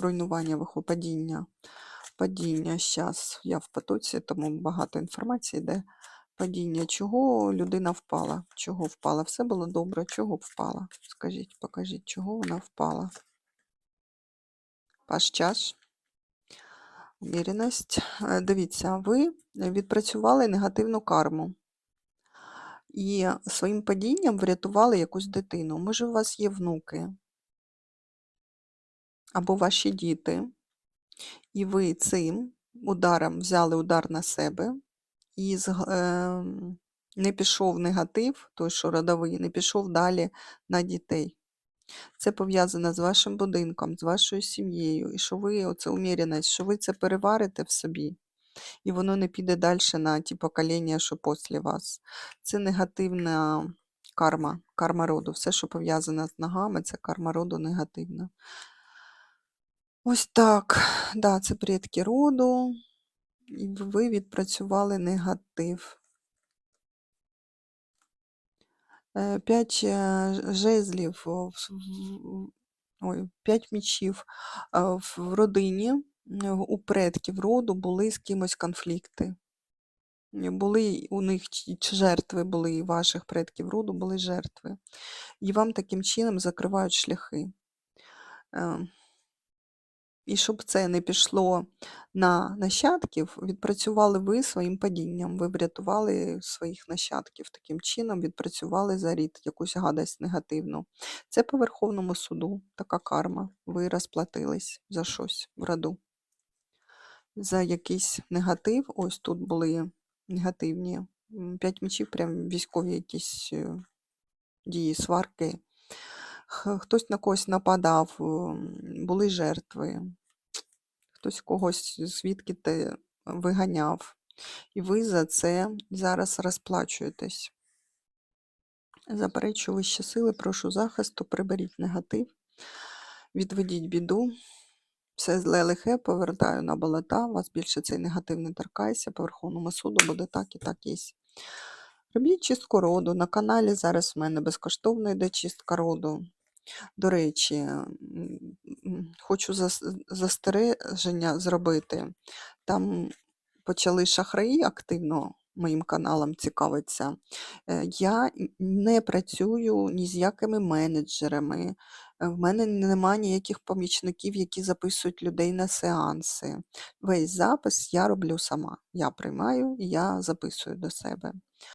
руйнування, вихо- падіння. Зараз. Я в потоці, тому багато інформації йде. Падіння. Чого людина впала? Чого впала? Все було добре. Чого впала? Скажіть, покажіть, чого вона впала? Ваш час. Уміреність. Е, Дивіться, ви відпрацювали негативну карму. І своїм падінням врятували якусь дитину. Може, у вас є внуки або ваші діти, і ви цим ударом взяли удар на себе, і ем, не пішов негатив, той, що родовий, не пішов далі на дітей. Це пов'язано з вашим будинком, з вашою сім'єю, і що ви, оце уміреність, що ви це переварите в собі, і воно не піде далі на ті покоління, що після вас. Це негативна карма, карма роду. Все, що пов'язане з ногами, це карма роду негативна. Ось так. Да, це предки роду, і ви відпрацювали негатив. Е, П'ять е, жезлів, ой, п'ять мічів е, в родині, у предків роду були з кимось конфлікти. Були у них жертви, були і ваших предків роду, були жертви. І вам таким чином закривають шляхи. І щоб це не пішло на нащадків, відпрацювали ви своїм падінням. Ви врятували своїх нащадків. Таким чином відпрацювали за рід якусь гадость негативну. Це по Верховному суду, така карма. Ви розплатились за щось в роду. За якийсь негатив. Ось тут були негативні. П'ять мечів, прям військові якісь е, дії, сварки. Хтось на когось нападав, були жертви хтось когось звідки ти виганяв. І ви за це зараз розплачуєтесь. Заперечую вищі сили, прошу захисту, приберіть негатив, відведіть біду. Все зле лихе повертаю на болота. Вас більше цей негатив не торкайся. По Верховному суду буде так і так є. Робіть чистку роду. На каналі зараз в мене безкоштовно йде чистка роду. До речі, хочу застереження зробити. Там почали шахраї активно моїм каналом цікавитися. Е, Я не працюю ні з якими менеджерами. е, В мене немає ніяких помічників, які записують людей на сеанси. Весь запис я роблю сама. Я приймаю і я записую до себе.